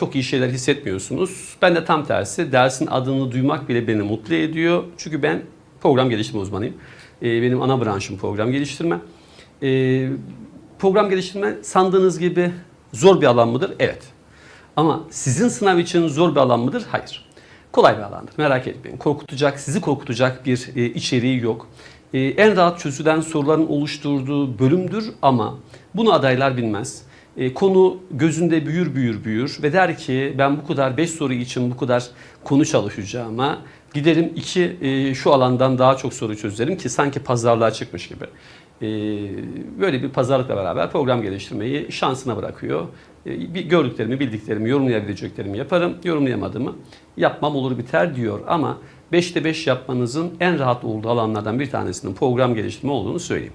çok iyi şeyler hissetmiyorsunuz. Ben de tam tersi dersin adını duymak bile beni mutlu ediyor. Çünkü ben program geliştirme uzmanıyım. Ee, benim ana branşım program geliştirme. Ee, program geliştirme sandığınız gibi zor bir alan mıdır? Evet. Ama sizin sınav için zor bir alan mıdır? Hayır. Kolay bir alandır. Merak etmeyin. Korkutacak, sizi korkutacak bir e, içeriği yok. E, en rahat çözülen soruların oluşturduğu bölümdür ama bunu adaylar bilmez. E, konu gözünde büyür büyür büyür ve der ki ben bu kadar 5 soru için bu kadar konu çalışacağıma giderim iki e, şu alandan daha çok soru çözerim ki sanki pazarlığa çıkmış gibi. E, böyle bir pazarlıkla beraber program geliştirmeyi şansına bırakıyor. E, bir gördüklerimi, bildiklerimi, yorumlayabileceklerimi yaparım. Yorumlayamadığımı yapmam olur biter diyor ama 5'te 5 yapmanızın en rahat olduğu alanlardan bir tanesinin program geliştirme olduğunu söyleyeyim.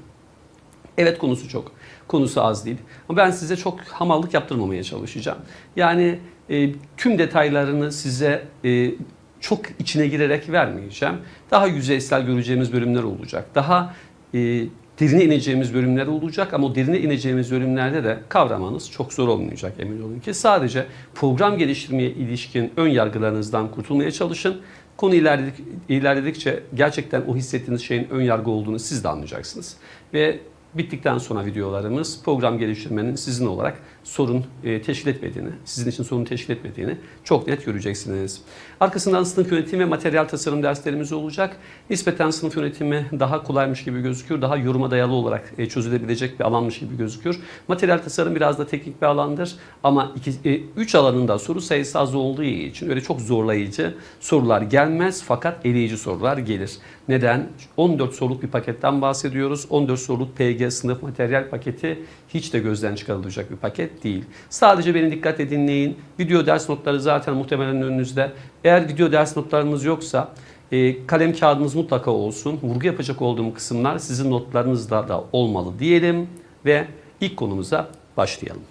Evet konusu çok. Konusu az değil. Ama ben size çok hamallık yaptırmamaya çalışacağım. Yani e, tüm detaylarını size e, çok içine girerek vermeyeceğim. Daha yüzeysel göreceğimiz bölümler olacak. Daha e, derine ineceğimiz bölümler olacak ama o derine ineceğimiz bölümlerde de kavramanız çok zor olmayacak emin olun ki. Sadece program geliştirmeye ilişkin ön yargılarınızdan kurtulmaya çalışın. Konu ilerledik, ilerledikçe gerçekten o hissettiğiniz şeyin ön yargı olduğunu siz de anlayacaksınız. Ve bittikten sonra videolarımız program geliştirmenin sizin olarak sorun e, teşkil etmediğini, sizin için sorun teşkil etmediğini çok net göreceksiniz. Arkasından sınıf yönetimi ve materyal tasarım derslerimiz olacak. Nispeten sınıf yönetimi daha kolaymış gibi gözüküyor. Daha yoruma dayalı olarak e, çözülebilecek bir alanmış gibi gözüküyor. Materyal tasarım biraz da teknik bir alandır. Ama 3 alanında soru sayısı az olduğu için öyle çok zorlayıcı sorular gelmez fakat eleyici sorular gelir. Neden? 14 soruluk bir paketten bahsediyoruz. 14 soruluk PG sınıf materyal paketi hiç de gözden çıkarılacak bir paket değil. Sadece beni dikkatle dinleyin. Video ders notları zaten muhtemelen önünüzde. Eğer video ders notlarınız yoksa e, kalem kağıdınız mutlaka olsun. Vurgu yapacak olduğum kısımlar sizin notlarınızda da olmalı diyelim ve ilk konumuza başlayalım.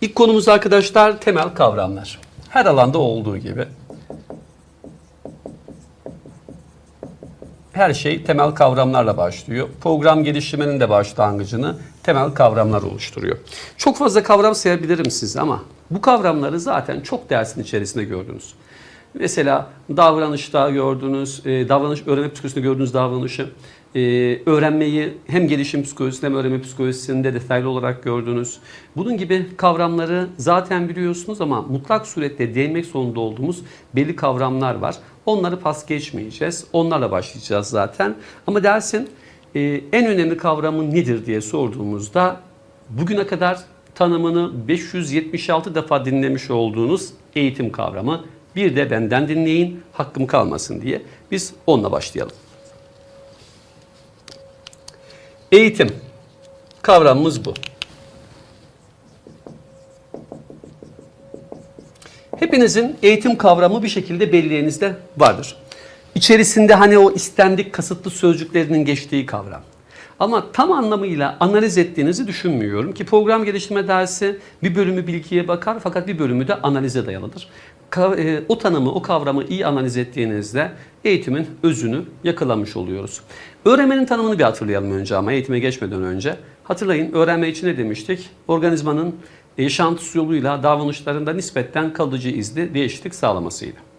İlk konumuz arkadaşlar temel kavramlar. Her alanda olduğu gibi her şey temel kavramlarla başlıyor. Program geliştirmenin de başlangıcını temel kavramlar oluşturuyor. Çok fazla kavram sayabilirim size ama bu kavramları zaten çok dersin içerisinde gördünüz. Mesela davranışta gördünüz, e, davranış öğrenme psikolojisinde gördüğünüz davranışı, e, öğrenmeyi hem gelişim psikolojisinde hem öğrenme psikolojisinde detaylı olarak gördünüz. Bunun gibi kavramları zaten biliyorsunuz ama mutlak surette değinmek zorunda olduğumuz belli kavramlar var. Onları pas geçmeyeceğiz. Onlarla başlayacağız zaten. Ama dersin e, en önemli kavramı nedir diye sorduğumuzda bugüne kadar tanımını 576 defa dinlemiş olduğunuz eğitim kavramı. Bir de benden dinleyin, hakkım kalmasın diye. Biz onunla başlayalım. Eğitim kavramımız bu. Hepinizin eğitim kavramı bir şekilde belleğinizde vardır. İçerisinde hani o istendik kasıtlı sözcüklerinin geçtiği kavram. Ama tam anlamıyla analiz ettiğinizi düşünmüyorum ki program geliştirme dersi bir bölümü bilgiye bakar fakat bir bölümü de analize dayalıdır. e, O tanımı, o kavramı iyi analiz ettiğinizde eğitimin özünü yakalamış oluyoruz. Öğrenmenin tanımını bir hatırlayalım önce ama eğitime geçmeden önce. Hatırlayın öğrenme için ne demiştik? Organizmanın yaşantısı yoluyla davranışlarında nispetten kalıcı izli değişiklik sağlamasıydı.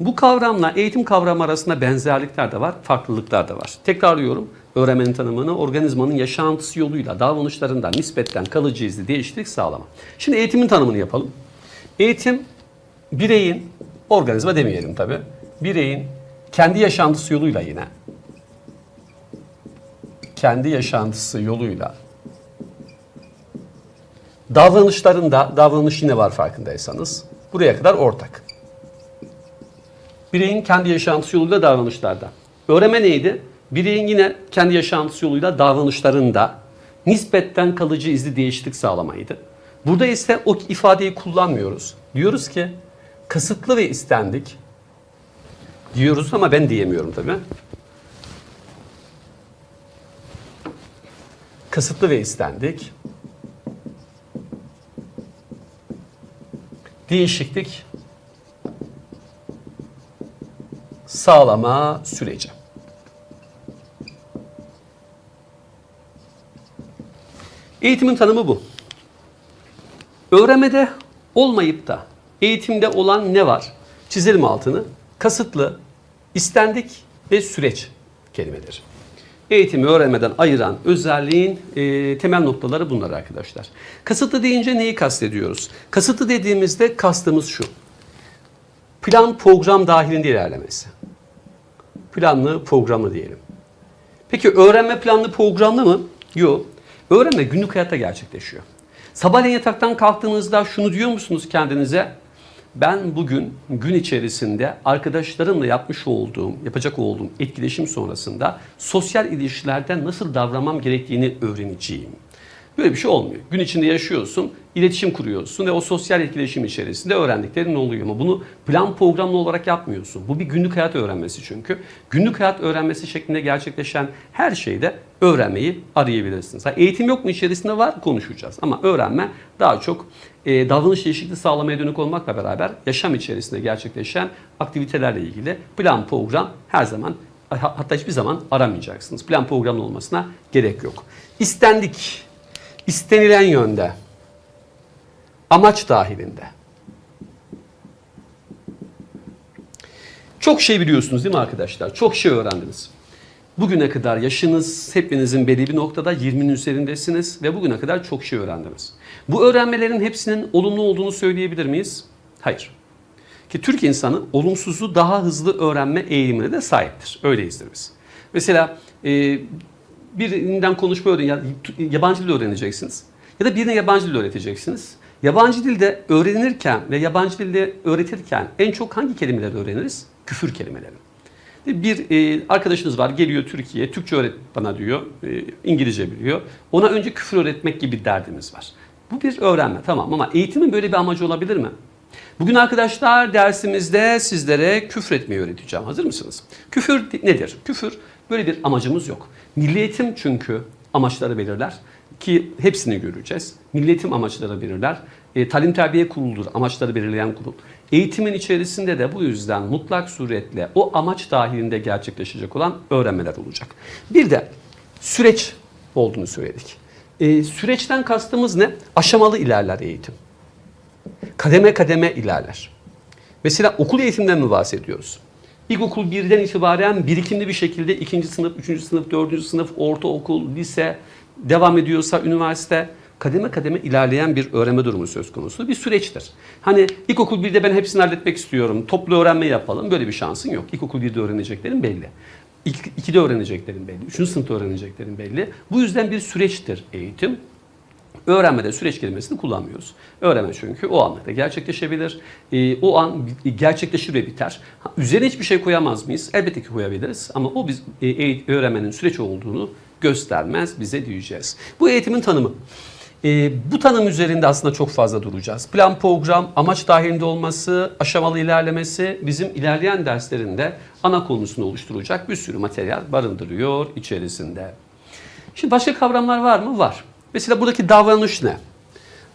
Bu kavramla eğitim kavramı arasında benzerlikler de var, farklılıklar da var. Tekrarlıyorum, öğrenmenin tanımını organizmanın yaşantısı yoluyla davranışlarında nispetten kalıcı izli değişiklik sağlama. Şimdi eğitimin tanımını yapalım. Eğitim, bireyin, organizma demeyelim tabi, bireyin kendi yaşantısı yoluyla yine, kendi yaşantısı yoluyla davranışlarında, davranış yine var farkındaysanız, buraya kadar ortak. Bireyin kendi yaşantısı yoluyla davranışlarda. Öğrenme neydi? Bireyin yine kendi yaşantısı yoluyla davranışlarında nispetten kalıcı izli değişiklik sağlamaydı. Burada ise o ifadeyi kullanmıyoruz. Diyoruz ki kasıtlı ve istendik diyoruz ama ben diyemiyorum tabii. Kasıtlı ve istendik. Değişiklik sağlama süreci. Eğitimin tanımı bu. Öğrenmede olmayıp da eğitimde olan ne var? Çizelim altını. Kasıtlı, istendik ve süreç kelimeleri. Eğitimi öğrenmeden ayıran özelliğin e, temel noktaları bunlar arkadaşlar. Kasıtlı deyince neyi kastediyoruz? Kasıtlı dediğimizde kastımız şu. Plan program dahilinde ilerlemesi. Planlı programlı diyelim. Peki öğrenme planlı programlı mı? Yok. Öğrenme günlük hayatta gerçekleşiyor. Sabahleyin yataktan kalktığınızda şunu diyor musunuz kendinize? Ben bugün gün içerisinde arkadaşlarımla yapmış olduğum, yapacak olduğum etkileşim sonrasında sosyal ilişkilerde nasıl davranmam gerektiğini öğreneceğim. Böyle bir şey olmuyor. Gün içinde yaşıyorsun, iletişim kuruyorsun ve o sosyal etkileşim içerisinde öğrendiklerin oluyor. Ama bunu plan programlı olarak yapmıyorsun. Bu bir günlük hayat öğrenmesi çünkü. Günlük hayat öğrenmesi şeklinde gerçekleşen her şeyde öğrenmeyi arayabilirsiniz. Ha, eğitim yok mu içerisinde var konuşacağız. Ama öğrenme daha çok e, davranış değişikliği sağlamaya dönük olmakla beraber yaşam içerisinde gerçekleşen aktivitelerle ilgili plan program her zaman hatta hiçbir zaman aramayacaksınız. Plan programlı olmasına gerek yok. İstendik istenilen yönde, amaç dahilinde. Çok şey biliyorsunuz değil mi arkadaşlar? Çok şey öğrendiniz. Bugüne kadar yaşınız hepinizin belli bir noktada 20'nin üzerindesiniz ve bugüne kadar çok şey öğrendiniz. Bu öğrenmelerin hepsinin olumlu olduğunu söyleyebilir miyiz? Hayır. Ki Türk insanı olumsuzu daha hızlı öğrenme eğilimine de sahiptir. Öyleyizdir biz. Mesela e, birinden konuşma öğren, ya- yabancı dil öğreneceksiniz. Ya da birine yabancı dil öğreteceksiniz. Yabancı dilde öğrenirken ve yabancı dilde öğretirken en çok hangi kelimeleri öğreniriz? Küfür kelimeleri. Bir e, arkadaşınız var geliyor Türkiye'ye Türkçe öğret bana diyor. e, İngilizce biliyor. Ona önce küfür öğretmek gibi derdimiz var. Bu bir öğrenme tamam ama eğitimin böyle bir amacı olabilir mi? Bugün arkadaşlar dersimizde sizlere küfür etmeyi öğreteceğim. Hazır mısınız? Küfür nedir? Küfür böyle bir amacımız yok. Milli eğitim çünkü amaçları belirler ki hepsini göreceğiz. Milli eğitim amaçları belirler. E, talim terbiye kuruludur amaçları belirleyen kurul. Eğitimin içerisinde de bu yüzden mutlak suretle o amaç dahilinde gerçekleşecek olan öğrenmeler olacak. Bir de süreç olduğunu söyledik. E, süreçten kastımız ne? Aşamalı ilerler eğitim kademe kademe ilerler. Mesela okul eğitimden mi bahsediyoruz? İlkokul 1'den itibaren birikimli bir şekilde ikinci sınıf, üçüncü sınıf, dördüncü sınıf, ortaokul, lise, devam ediyorsa üniversite kademe kademe ilerleyen bir öğrenme durumu söz konusu. Bir süreçtir. Hani ilkokul 1'de ben hepsini halletmek istiyorum, toplu öğrenme yapalım. Böyle bir şansın yok. İlkokul 1'de öğreneceklerin belli. İlk, 2'de öğreneceklerin belli. Üçüncü sınıfta öğreneceklerin belli. Bu yüzden bir süreçtir eğitim. Öğrenmede süreç kelimesini kullanmıyoruz. Öğrenme çünkü o anlarda gerçekleşebilir. Ee, o an gerçekleşir ve biter. Ha, üzerine hiçbir şey koyamaz mıyız? Elbette ki koyabiliriz ama o biz e, e, öğrenmenin süreç olduğunu göstermez bize diyeceğiz. Bu eğitimin tanımı. Ee, bu tanım üzerinde aslında çok fazla duracağız. Plan, program, amaç dahilinde olması, aşamalı ilerlemesi bizim ilerleyen derslerinde ana konusunu oluşturacak bir sürü materyal barındırıyor içerisinde. Şimdi başka kavramlar var mı? Var. Mesela buradaki davranış ne?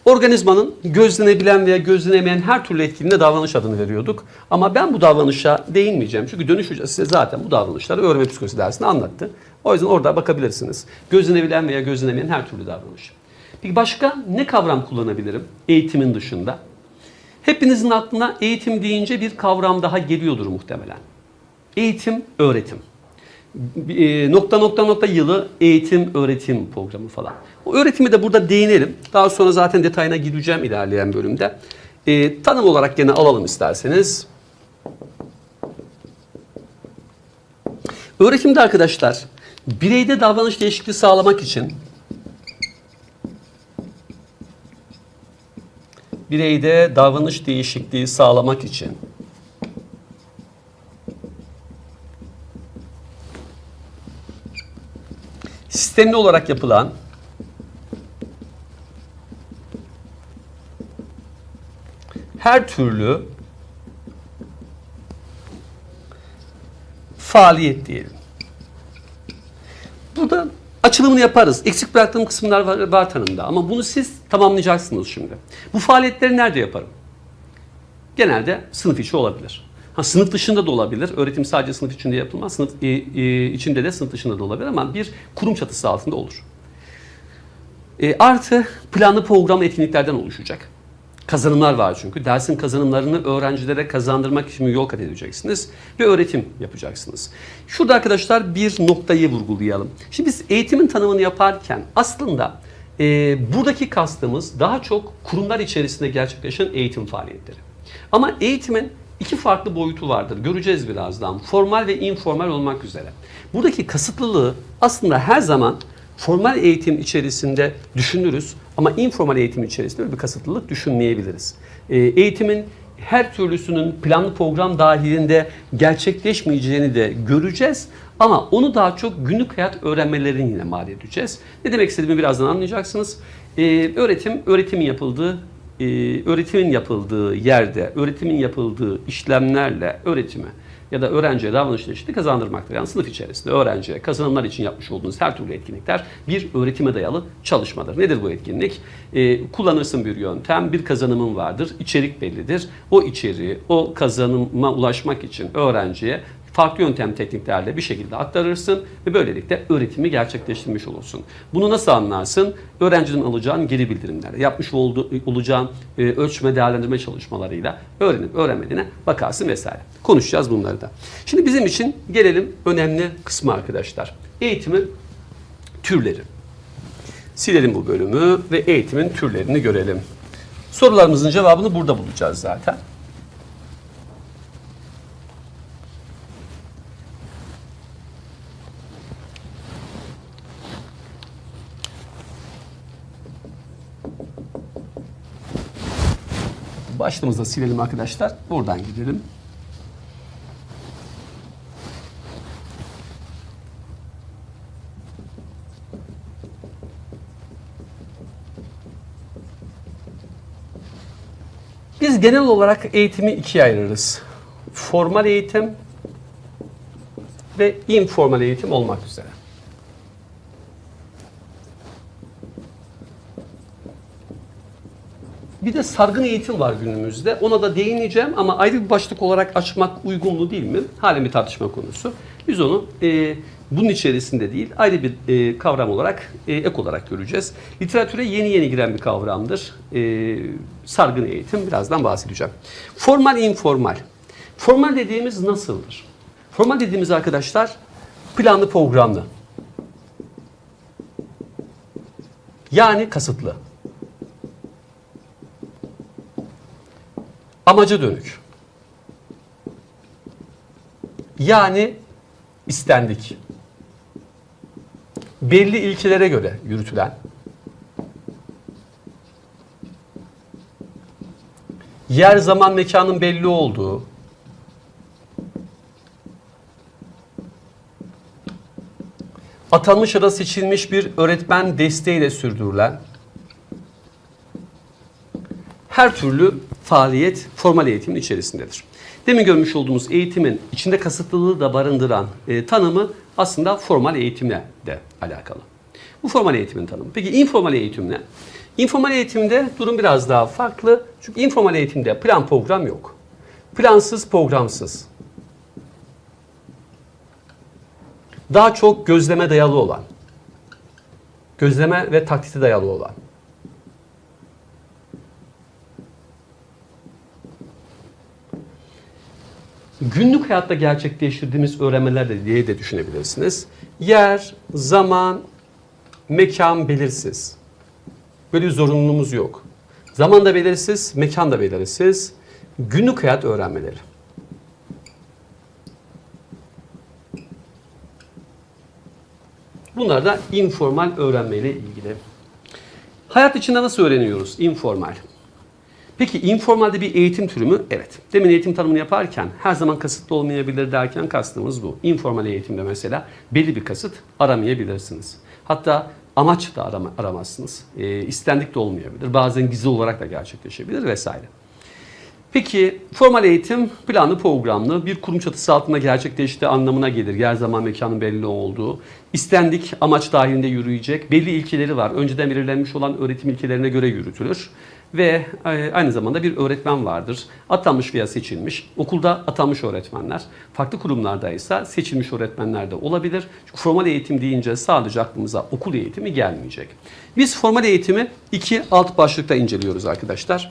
Organizmanın gözlenebilen veya gözlenemeyen her türlü etkinliğine davranış adını veriyorduk. Ama ben bu davranışa değinmeyeceğim. Çünkü dönüş hocası size zaten bu davranışları öğrenme psikolojisi dersinde anlattı. O yüzden orada bakabilirsiniz. Gözlenebilen veya gözlenemeyen her türlü davranış. Peki başka ne kavram kullanabilirim eğitimin dışında? Hepinizin aklına eğitim deyince bir kavram daha geliyordur muhtemelen. Eğitim, öğretim e, nokta nokta nokta yılı eğitim öğretim programı falan. Öğretimi de burada değinelim. Daha sonra zaten detayına gireceğim ilerleyen bölümde. E, tanım olarak gene alalım isterseniz. Öğretimde arkadaşlar bireyde davranış değişikliği sağlamak için bireyde davranış değişikliği sağlamak için sistemli olarak yapılan her türlü faaliyet diyelim. Burada açılımını yaparız. Eksik bıraktığım kısımlar var, var tanımda ama bunu siz tamamlayacaksınız şimdi. Bu faaliyetleri nerede yaparım? Genelde sınıf içi olabilir. Ha, sınıf dışında da olabilir. Öğretim sadece sınıf içinde yapılmaz. Sınıf e, e, içinde de sınıf dışında da olabilir ama bir kurum çatısı altında olur. E, artı planlı programlı etkinliklerden oluşacak. Kazanımlar var çünkü. Dersin kazanımlarını öğrencilere kazandırmak için yol kat edeceksiniz ve öğretim yapacaksınız. Şurada arkadaşlar bir noktayı vurgulayalım. Şimdi biz eğitimin tanımını yaparken aslında e, buradaki kastımız daha çok kurumlar içerisinde gerçekleşen eğitim faaliyetleri. Ama eğitimin iki farklı boyutu vardır. Göreceğiz birazdan. Formal ve informal olmak üzere. Buradaki kasıtlılığı aslında her zaman formal eğitim içerisinde düşünürüz ama informal eğitim içerisinde öyle bir kasıtlılık düşünmeyebiliriz. Ee, eğitimin her türlüsünün planlı program dahilinde gerçekleşmeyeceğini de göreceğiz. Ama onu daha çok günlük hayat öğrenmelerini yine mal edeceğiz. Ne demek istediğimi birazdan anlayacaksınız. Ee, öğretim, öğretimin yapıldığı e, öğretimin yapıldığı yerde, öğretimin yapıldığı işlemlerle öğretimi ya da öğrenciye davranış eşitliği kazandırmaktır. Yani sınıf içerisinde öğrenciye kazanımlar için yapmış olduğunuz her türlü etkinlikler bir öğretime dayalı çalışmadır. Nedir bu etkinlik? Ee, kullanırsın bir yöntem, bir kazanımın vardır, içerik bellidir. O içeriği, o kazanıma ulaşmak için öğrenciye farklı yöntem tekniklerle bir şekilde aktarırsın ve böylelikle öğretimi gerçekleştirmiş olursun. Bunu nasıl anlarsın? Öğrencinin alacağın geri bildirimlerle, yapmış olduğu, olacağın e, ölçme değerlendirme çalışmalarıyla öğrenip öğrenmediğine bakarsın vesaire. Konuşacağız bunları da. Şimdi bizim için gelelim önemli kısmı arkadaşlar. Eğitimin türleri. Silelim bu bölümü ve eğitimin türlerini görelim. Sorularımızın cevabını burada bulacağız zaten. Başlığımızda silelim arkadaşlar. Buradan gidelim. Biz genel olarak eğitimi ikiye ayırırız. Formal eğitim ve informal eğitim olmak üzere. Bir de sargın eğitim var günümüzde. Ona da değineceğim ama ayrı bir başlık olarak açmak uygun mu değil mi? Halen bir tartışma konusu. Biz onu e, bunun içerisinde değil, ayrı bir e, kavram olarak, e, ek olarak göreceğiz. Literatüre yeni yeni giren bir kavramdır. E, sargın eğitim, birazdan bahsedeceğim. Formal, informal. Formal dediğimiz nasıldır? Formal dediğimiz arkadaşlar planlı programlı. Yani kasıtlı. Amaca dönük. Yani istendik. Belli ilkelere göre yürütülen yer zaman mekanın belli olduğu atanmış ya da seçilmiş bir öğretmen desteğiyle sürdürülen her türlü faaliyet formal eğitimin içerisindedir. Demin görmüş olduğumuz eğitimin içinde kasıtlılığı da barındıran e, tanımı aslında formal eğitimle de alakalı. Bu formal eğitimin tanımı. Peki informal eğitim ne? Informal eğitimde durum biraz daha farklı. Çünkü informal eğitimde plan program yok. Plansız, programsız. Daha çok gözleme dayalı olan. Gözleme ve taklite dayalı olan. Günlük hayatta gerçekleştirdiğimiz öğrenmeler de diye de düşünebilirsiniz. Yer, zaman, mekan belirsiz. Böyle bir zorunluluğumuz yok. Zaman da belirsiz, mekan da belirsiz. Günlük hayat öğrenmeleri. Bunlar da informal öğrenmeyle ilgili. Hayat içinde nasıl öğreniyoruz? Informal. Peki informalde bir eğitim türü mü? Evet. Demin eğitim tanımını yaparken her zaman kasıtlı olmayabilir derken kastımız bu. Informal eğitimde mesela belli bir kasıt aramayabilirsiniz. Hatta amaç da arama, aramazsınız. E, istendik de olmayabilir. Bazen gizli olarak da gerçekleşebilir vesaire. Peki formal eğitim planlı programlı bir kurum çatısı altında gerçekleştiği anlamına gelir. Yer zaman mekanın belli olduğu. İstendik amaç dahilinde yürüyecek. Belli ilkeleri var. Önceden belirlenmiş olan öğretim ilkelerine göre yürütülür ve e, aynı zamanda bir öğretmen vardır. Atanmış veya seçilmiş. Okulda atanmış öğretmenler. Farklı kurumlarda ise seçilmiş öğretmenler de olabilir. Çünkü formal eğitim deyince sadece aklımıza okul eğitimi gelmeyecek. Biz formal eğitimi iki alt başlıkta inceliyoruz arkadaşlar.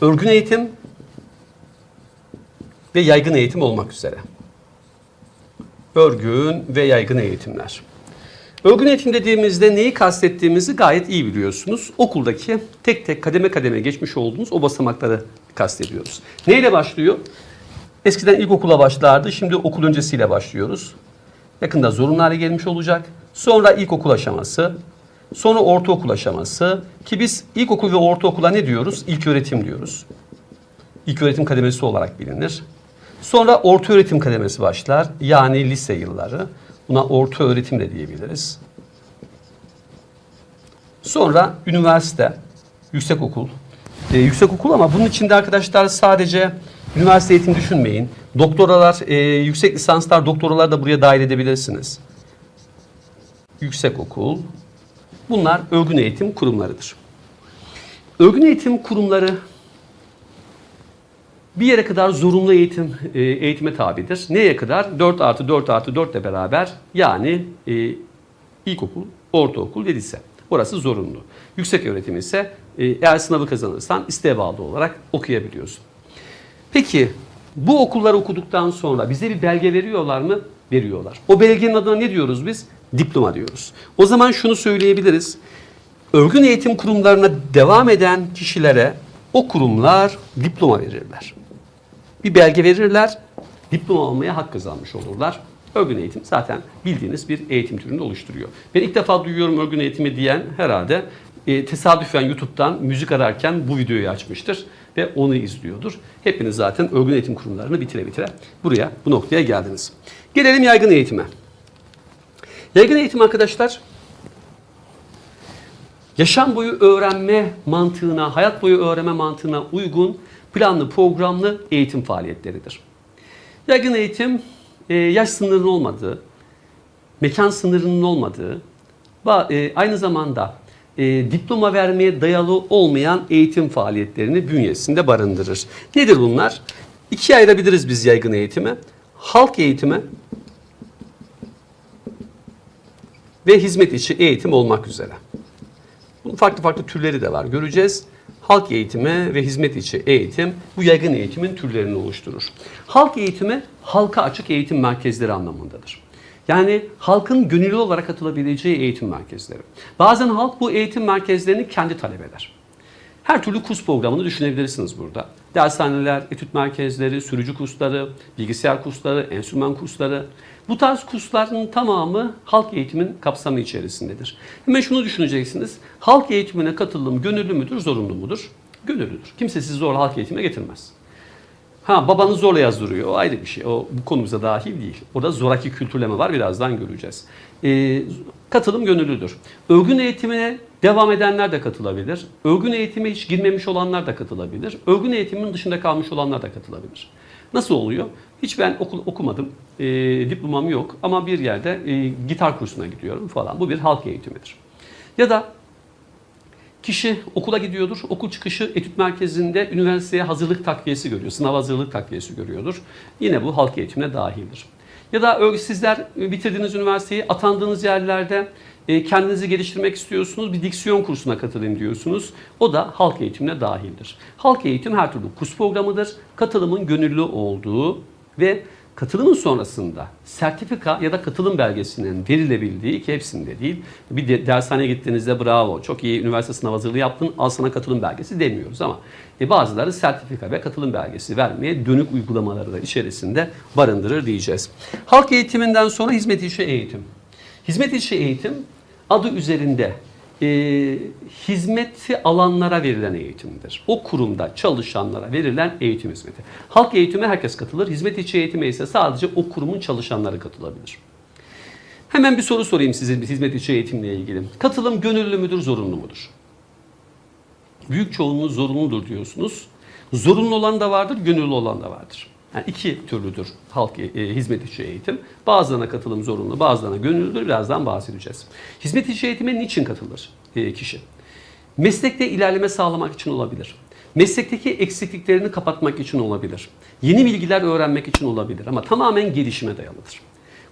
Örgün eğitim ve yaygın eğitim olmak üzere. Örgün ve yaygın eğitimler. Örgün eğitim dediğimizde neyi kastettiğimizi gayet iyi biliyorsunuz. Okuldaki tek tek kademe kademe geçmiş olduğunuz o basamakları kastediyoruz. Neyle başlıyor? Eskiden ilkokula başlardı, şimdi okul öncesiyle başlıyoruz. Yakında zorunlu hale gelmiş olacak. Sonra ilkokul aşaması, sonra ortaokul aşaması ki biz ilkokul ve ortaokula ne diyoruz? İlk öğretim diyoruz. İlk öğretim kademesi olarak bilinir. Sonra orta öğretim kademesi başlar. Yani lise yılları. Buna orta öğretim de diyebiliriz. Sonra üniversite, yüksekokul. Ee, yüksekokul ama bunun içinde arkadaşlar sadece üniversite eğitim düşünmeyin. Doktoralar, e, yüksek lisanslar, doktoralar da buraya dahil edebilirsiniz. Yüksekokul. Bunlar örgün eğitim kurumlarıdır. Örgün eğitim kurumları bir yere kadar zorunlu eğitim e, eğitime tabidir. Neye kadar? 4 artı 4 artı 4 ile beraber yani e, ilkokul, ortaokul ve lise. Orası zorunlu. Yüksek öğretim ise e, eğer sınavı kazanırsan isteğe bağlı olarak okuyabiliyorsun. Peki bu okulları okuduktan sonra bize bir belge veriyorlar mı? Veriyorlar. O belgenin adına ne diyoruz biz? Diploma diyoruz. O zaman şunu söyleyebiliriz. Örgün eğitim kurumlarına devam eden kişilere o kurumlar diploma verirler. Bir belge verirler, diploma almaya hak kazanmış olurlar. Örgün eğitim zaten bildiğiniz bir eğitim türünü oluşturuyor. Ben ilk defa duyuyorum örgün eğitimi diyen herhalde e, tesadüfen YouTube'dan müzik ararken bu videoyu açmıştır ve onu izliyordur. Hepiniz zaten örgün eğitim kurumlarını bitire bitire buraya, bu noktaya geldiniz. Gelelim yaygın eğitime. Yaygın eğitim arkadaşlar yaşam boyu öğrenme mantığına, hayat boyu öğrenme mantığına uygun planlı, programlı eğitim faaliyetleridir. Yaygın eğitim e, yaş sınırının olmadığı, mekan sınırının olmadığı, e, aynı zamanda e, diploma vermeye dayalı olmayan eğitim faaliyetlerini bünyesinde barındırır. Nedir bunlar? İkiye ayırabiliriz biz yaygın eğitimi. Halk eğitimi ve hizmet içi eğitim olmak üzere. Bunun farklı farklı türleri de var. Göreceğiz. Halk eğitimi ve hizmet içi eğitim bu yaygın eğitimin türlerini oluşturur. Halk eğitimi halka açık eğitim merkezleri anlamındadır. Yani halkın gönüllü olarak katılabileceği eğitim merkezleri. Bazen halk bu eğitim merkezlerini kendi talep eder. Her türlü kurs programını düşünebilirsiniz burada. Dershaneler, etüt merkezleri, sürücü kursları, bilgisayar kursları, enstrüman kursları. Bu tarz kursların tamamı halk eğitimin kapsamı içerisindedir. Hemen şunu düşüneceksiniz. Halk eğitimine katılım gönüllü müdür, zorunlu mudur? Gönüllüdür. Kimse sizi zorla halk eğitime getirmez. Ha babanız zorla yazdırıyor. O ayrı bir şey. O bu konumuza dahil değil. Orada zoraki kültürleme var. Birazdan göreceğiz. Ee, katılım gönüllüdür. Örgün eğitimine devam edenler de katılabilir. Örgün eğitime hiç girmemiş olanlar da katılabilir. Örgün eğitimin dışında kalmış olanlar da katılabilir. Nasıl oluyor? Hiç ben okul okumadım. E, diplomam yok ama bir yerde e, gitar kursuna gidiyorum falan. Bu bir halk eğitimidir. Ya da Kişi okula gidiyordur. Okul çıkışı etüt merkezinde üniversiteye hazırlık takviyesi görüyor. Sınav hazırlık takviyesi görüyordur. Yine bu halk eğitimine dahildir. Ya da sizler bitirdiğiniz üniversiteyi atandığınız yerlerde e, kendinizi geliştirmek istiyorsunuz. Bir diksiyon kursuna katılayım diyorsunuz. O da halk eğitimine dahildir. Halk eğitim her türlü kurs programıdır. Katılımın gönüllü olduğu ve katılımın sonrasında sertifika ya da katılım belgesinin verilebildiği ki hepsinde değil. Bir de, dershaneye gittiğinizde bravo çok iyi üniversite sınav hazırlığı yaptın al sana katılım belgesi demiyoruz ama e, bazıları sertifika ve katılım belgesi vermeye dönük uygulamaları da içerisinde barındırır diyeceğiz. Halk eğitiminden sonra hizmet içi eğitim. Hizmet içi eğitim adı üzerinde e, hizmeti alanlara verilen eğitimdir. O kurumda çalışanlara verilen eğitim hizmeti. Halk eğitime herkes katılır. Hizmet içi eğitime ise sadece o kurumun çalışanları katılabilir. Hemen bir soru sorayım size hizmet içi eğitimle ilgili. Katılım gönüllü müdür, zorunlu mudur? Büyük çoğunluğu zorunludur diyorsunuz. Zorunlu olan da vardır, gönüllü olan da vardır. Yani iki türlüdür halk e, e, hizmet içi eğitim. Bazılarına katılım zorunlu, bazılarına gönüllüdür. Birazdan bahsedeceğiz. Hizmet içi eğitime niçin katılır e, kişi? Meslekte ilerleme sağlamak için olabilir. Meslekteki eksikliklerini kapatmak için olabilir. Yeni bilgiler öğrenmek için olabilir ama tamamen gelişime dayalıdır.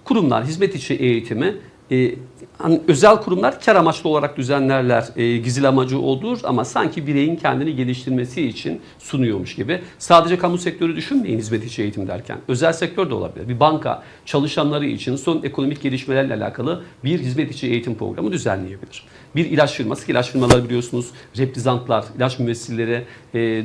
Kurumlar hizmet içi eğitimi e, hani özel kurumlar kar amaçlı olarak düzenlerler, e, gizli amacı olur ama sanki bireyin kendini geliştirmesi için sunuyormuş gibi. Sadece kamu sektörü düşünmeyin hizmet içi eğitim derken. Özel sektör de olabilir. Bir banka çalışanları için son ekonomik gelişmelerle alakalı bir hizmet içi eğitim programı düzenleyebilir. Bir ilaç firması, ki ilaç firmaları biliyorsunuz reprezentlar, ilaç mümessilleri e,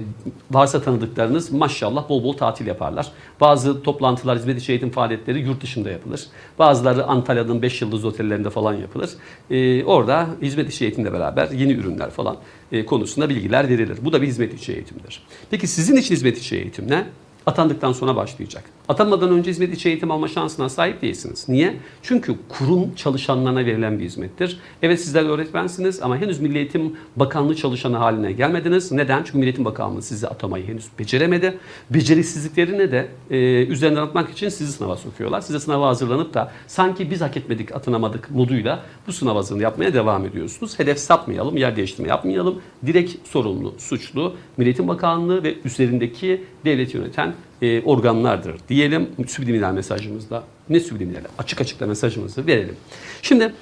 varsa tanıdıklarınız maşallah bol bol tatil yaparlar. Bazı toplantılar, hizmet içi eğitim faaliyetleri yurt dışında yapılır. Bazıları Antalya'nın 5 yıldız otellerinde falan yapılır. E, orada hizmet içi eğitimle beraber yeni ürünler falan e, konusunda bilgiler verilir. Bu da bir hizmet içi eğitimdir. Peki sizin için hizmet içi eğitim ne? Atandıktan sonra başlayacak. Atanmadan önce hizmet içi eğitim alma şansına sahip değilsiniz. Niye? Çünkü kurum çalışanlarına verilen bir hizmettir. Evet sizler öğretmensiniz ama henüz Milli Eğitim Bakanlığı çalışanı haline gelmediniz. Neden? Çünkü Milli Eğitim Bakanlığı sizi atamayı henüz beceremedi. Beceriksizliklerini de e, üzerinden atmak için sizi sınava sokuyorlar. Size sınava hazırlanıp da sanki biz hak etmedik, atanamadık moduyla bu sınav hazırlığını yapmaya devam ediyorsunuz. Hedef sapmayalım, yer değiştirme yapmayalım. Direkt sorumlu, suçlu Milli Eğitim Bakanlığı ve üzerindeki devleti yöneten e, organlardır diyelim subliminal mesajımızda. Ne subliminal? Açık açık da mesajımızı verelim. Şimdi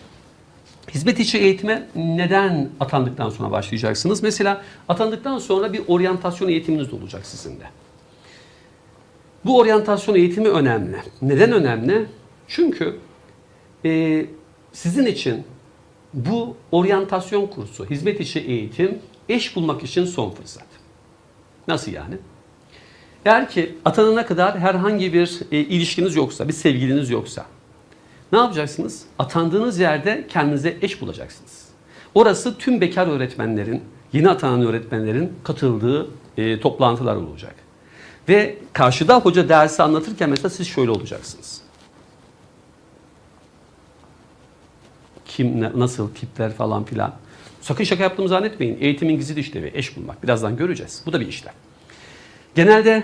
hizmet içi eğitime neden atandıktan sonra başlayacaksınız? Mesela atandıktan sonra bir oryantasyon eğitiminiz olacak sizin de. Bu oryantasyon eğitimi önemli. Neden önemli? Çünkü e, sizin için bu oryantasyon kursu, hizmet içi eğitim eş bulmak için son fırsat. Nasıl yani? Eğer ki atanana kadar herhangi bir e, ilişkiniz yoksa, bir sevgiliniz yoksa ne yapacaksınız? Atandığınız yerde kendinize eş bulacaksınız. Orası tüm bekar öğretmenlerin, yeni atanan öğretmenlerin katıldığı e, toplantılar olacak. Ve karşıda hoca dersi anlatırken mesela siz şöyle olacaksınız. Kim, nasıl tipler falan filan. Sakın şaka yaptığımı zannetmeyin. Eğitimin gizli işlevi, eş bulmak. Birazdan göreceğiz. Bu da bir işlem. Genelde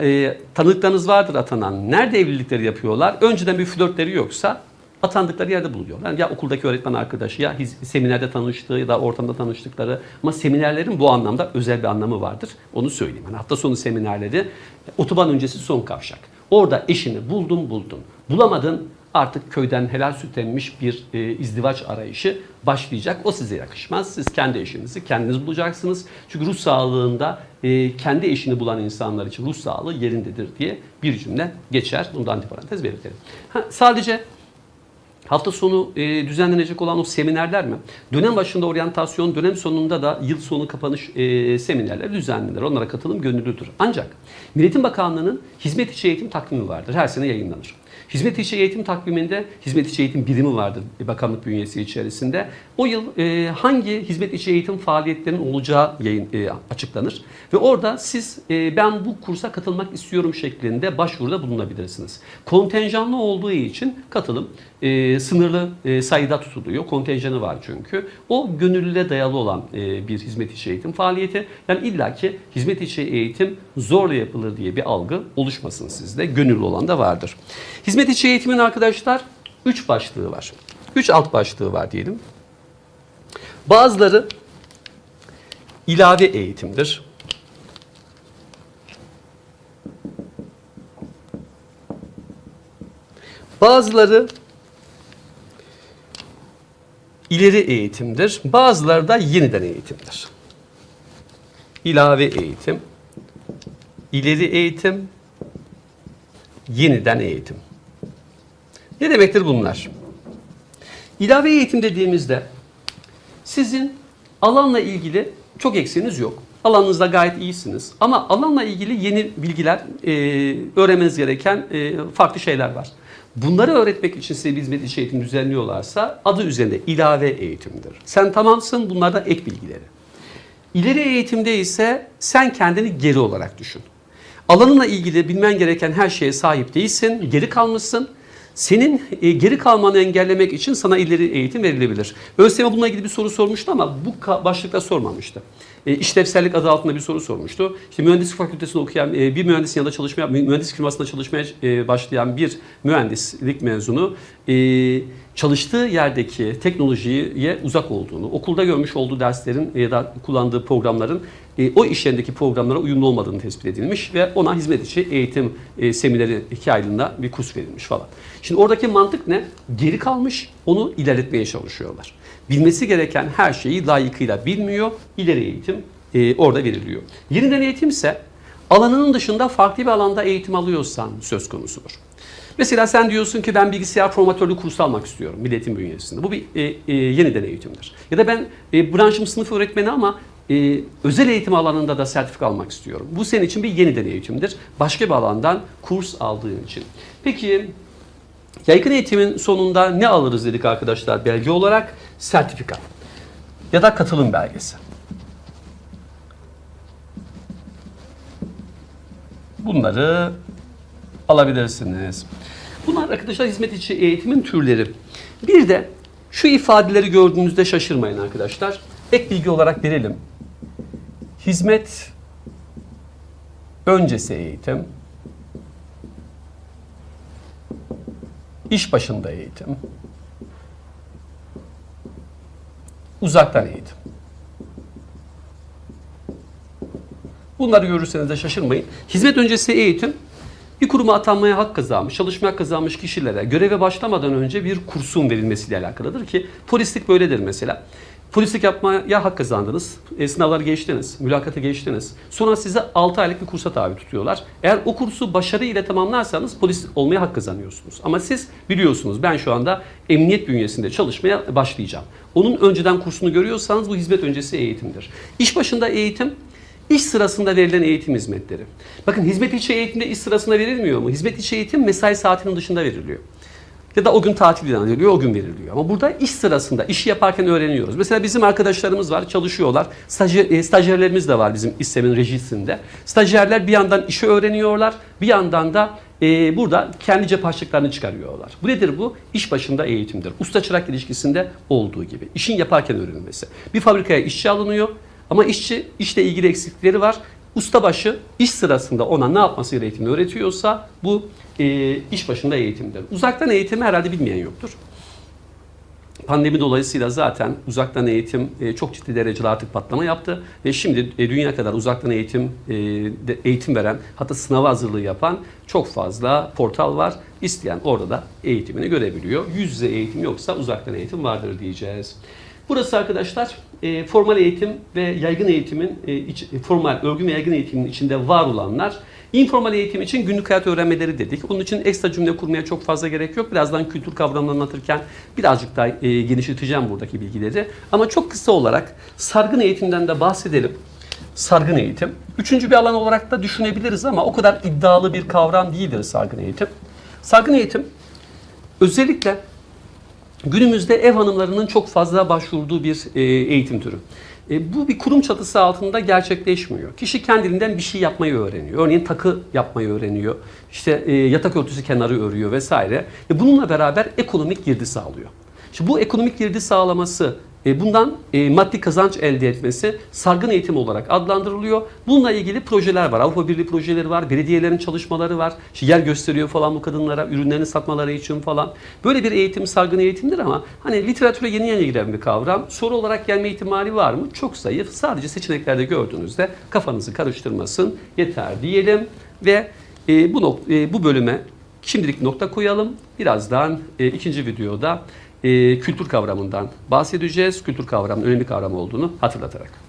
e, tanıdıklarınız vardır atanan. Nerede evlilikleri yapıyorlar? Önceden bir flörtleri yoksa atandıkları yerde buluyorlar. Ya okuldaki öğretmen arkadaşı ya seminerde tanıştığı ya da ortamda tanıştıkları. Ama seminerlerin bu anlamda özel bir anlamı vardır. Onu söyleyeyim. Yani hafta sonu seminerleri otoban öncesi son kavşak. Orada eşini buldun buldun. Bulamadın artık köyden helal süt emmiş bir e, izdivaç arayışı başlayacak. O size yakışmaz. Siz kendi eşinizi kendiniz bulacaksınız. Çünkü ruh sağlığında e, kendi eşini bulan insanlar için ruh sağlığı yerindedir diye bir cümle geçer. Bunu da antiparantez belirtelim. Ha, sadece Hafta sonu e, düzenlenecek olan o seminerler mi? Dönem başında oryantasyon, dönem sonunda da yıl sonu kapanış e, seminerleri düzenlenir. Onlara katılım gönüllüdür. Ancak Milletin Bakanlığı'nın hizmet içi eğitim takvimi vardır. Her sene yayınlanır. Hizmet içi eğitim takviminde hizmet içi eğitim birimi vardır bir bakanlık bünyesi içerisinde. O yıl e, hangi hizmet içi eğitim faaliyetlerinin olacağı yayın, e, açıklanır. Ve orada siz e, ben bu kursa katılmak istiyorum şeklinde başvuruda bulunabilirsiniz. Kontenjanlı olduğu için katılım e, sınırlı e, sayıda tutuluyor. Kontenjanı var çünkü. O gönüllüye dayalı olan e, bir hizmet içi eğitim faaliyeti. Yani illaki hizmet içi eğitim zorla yapılır diye bir algı oluşmasın sizde. Gönüllü olan da vardır. Hizmet içi eğitimin arkadaşlar 3 başlığı var. 3 alt başlığı var diyelim. Bazıları ilave eğitimdir. Bazıları ileri eğitimdir. Bazıları da yeniden eğitimdir. İlave eğitim, ileri eğitim, yeniden eğitim. Ne demektir bunlar? İlave eğitim dediğimizde sizin alanla ilgili çok eksiğiniz yok. Alanınızda gayet iyisiniz. Ama alanla ilgili yeni bilgiler, e, öğrenmeniz gereken e, farklı şeyler var. Bunları öğretmek için size bir hizmet içi eğitim düzenliyorlarsa adı üzerinde ilave eğitimdir. Sen tamamsın bunlar da ek bilgileri. İleri eğitimde ise sen kendini geri olarak düşün. Alanınla ilgili bilmen gereken her şeye sahip değilsin, geri kalmışsın. Senin e, geri kalmanı engellemek için sana ileri eğitim verilebilir. ÖSYM bununla ilgili bir soru sormuştu ama bu başlıkta sormamıştı. E, işlevsellik adı altında bir soru sormuştu. İşte mühendislik fakültesinde okuyan e, bir mühendisin yanında çalışma yap- mühendislik firmasında çalışmaya e, başlayan bir mühendislik mezunu e, çalıştığı yerdeki teknolojiye uzak olduğunu, okulda görmüş olduğu derslerin ya da kullandığı programların o iş yerindeki programlara uyumlu olmadığını tespit edilmiş ve ona hizmet içi eğitim semineri iki aylığında bir kurs verilmiş falan. Şimdi oradaki mantık ne? Geri kalmış, onu ilerletmeye çalışıyorlar. Bilmesi gereken her şeyi layıkıyla bilmiyor, ileri eğitim e, orada veriliyor. Yeniden eğitim ise alanının dışında farklı bir alanda eğitim alıyorsan söz konusudur. Mesela sen diyorsun ki ben bilgisayar formatörlüğü kursu almak istiyorum milletin bünyesinde. Bu bir e, e, yeniden eğitimdir. Ya da ben e, branşım sınıf öğretmeni ama e, özel eğitim alanında da sertifika almak istiyorum. Bu senin için bir yeniden eğitimdir. Başka bir alandan kurs aldığın için. Peki yaygın eğitimin sonunda ne alırız dedik arkadaşlar belge olarak? Sertifika ya da katılım belgesi. Bunları alabilirsiniz. Bunlar arkadaşlar hizmet içi eğitimin türleri. Bir de şu ifadeleri gördüğünüzde şaşırmayın arkadaşlar. Ek bilgi olarak verelim. Hizmet öncesi eğitim, iş başında eğitim, uzaktan eğitim. Bunları görürseniz de şaşırmayın. Hizmet öncesi eğitim bir kuruma atanmaya hak kazanmış, çalışmaya kazanmış kişilere göreve başlamadan önce bir kursun verilmesiyle alakalıdır ki polislik böyledir mesela. Polislik yapmaya hak kazandınız, e, sınavları geçtiniz, mülakatı geçtiniz. Sonra size 6 aylık bir kursa tabi tutuyorlar. Eğer o kursu başarı ile tamamlarsanız polis olmaya hak kazanıyorsunuz. Ama siz biliyorsunuz ben şu anda emniyet bünyesinde çalışmaya başlayacağım. Onun önceden kursunu görüyorsanız bu hizmet öncesi eğitimdir. İş başında eğitim İş sırasında verilen eğitim hizmetleri. Bakın hizmet içi eğitimde iş sırasında verilmiyor mu? Hizmet içi eğitim mesai saatinin dışında veriliyor. Ya da o gün tatil ilan ediliyor, o gün veriliyor. Ama burada iş sırasında, işi yaparken öğreniyoruz. Mesela bizim arkadaşlarımız var, çalışıyorlar. Stajyer, e, stajyerlerimiz de var bizim İSTEM'in rejisinde. Stajyerler bir yandan işi öğreniyorlar, bir yandan da e, burada kendi cep harçlıklarını çıkarıyorlar. Bu nedir bu? İş başında eğitimdir. Usta çırak ilişkisinde olduğu gibi. İşin yaparken öğrenilmesi. Bir fabrikaya işçi alınıyor, ama işçi işle ilgili eksiklikleri var. Ustabaşı iş sırasında ona ne yapması gerektiğini öğretiyorsa bu e, iş başında eğitimdir. Uzaktan eğitimi herhalde bilmeyen yoktur. Pandemi dolayısıyla zaten uzaktan eğitim e, çok ciddi derecede artık patlama yaptı ve şimdi e, dünya kadar uzaktan eğitim e, de, eğitim veren hatta sınav hazırlığı yapan çok fazla portal var. İsteyen orada da eğitimini görebiliyor. Yüz yüze eğitim yoksa uzaktan eğitim vardır diyeceğiz. Burası arkadaşlar e, formal eğitim ve yaygın eğitimin e, iç, e, formal örgün ve yaygın eğitimin içinde var olanlar. İnformal eğitim için günlük hayat öğrenmeleri dedik. Onun için ekstra cümle kurmaya çok fazla gerek yok. Birazdan kültür kavramını anlatırken birazcık daha e, genişleteceğim buradaki bilgileri. Ama çok kısa olarak sargın eğitimden de bahsedelim. Sargın eğitim. Üçüncü bir alan olarak da düşünebiliriz ama o kadar iddialı bir kavram değildir sargın eğitim. Sargın eğitim özellikle Günümüzde ev hanımlarının çok fazla başvurduğu bir e, eğitim türü. E, bu bir kurum çatısı altında gerçekleşmiyor. Kişi kendiliğinden bir şey yapmayı öğreniyor. Örneğin takı yapmayı öğreniyor. İşte e, yatak örtüsü kenarı örüyor vesaire. E, bununla beraber ekonomik girdi sağlıyor. Şimdi bu ekonomik girdi sağlaması bundan e, maddi kazanç elde etmesi sargın eğitim olarak adlandırılıyor. Bununla ilgili projeler var. Avrupa Birliği projeleri var. Belediyelerin çalışmaları var. İşte yer gösteriyor falan bu kadınlara ürünlerini satmaları için falan. Böyle bir eğitim sargın eğitimdir ama hani literatüre yeni yeni giren bir kavram. Soru olarak gelme ihtimali var mı? Çok zayıf. Sadece seçeneklerde gördüğünüzde kafanızı karıştırmasın yeter diyelim ve e, bu nok- e, bu bölüme şimdilik nokta koyalım. Birazdan ikinci videoda e, kültür kavramından bahsedeceğiz. Kültür kavramının önemli kavram olduğunu hatırlatarak.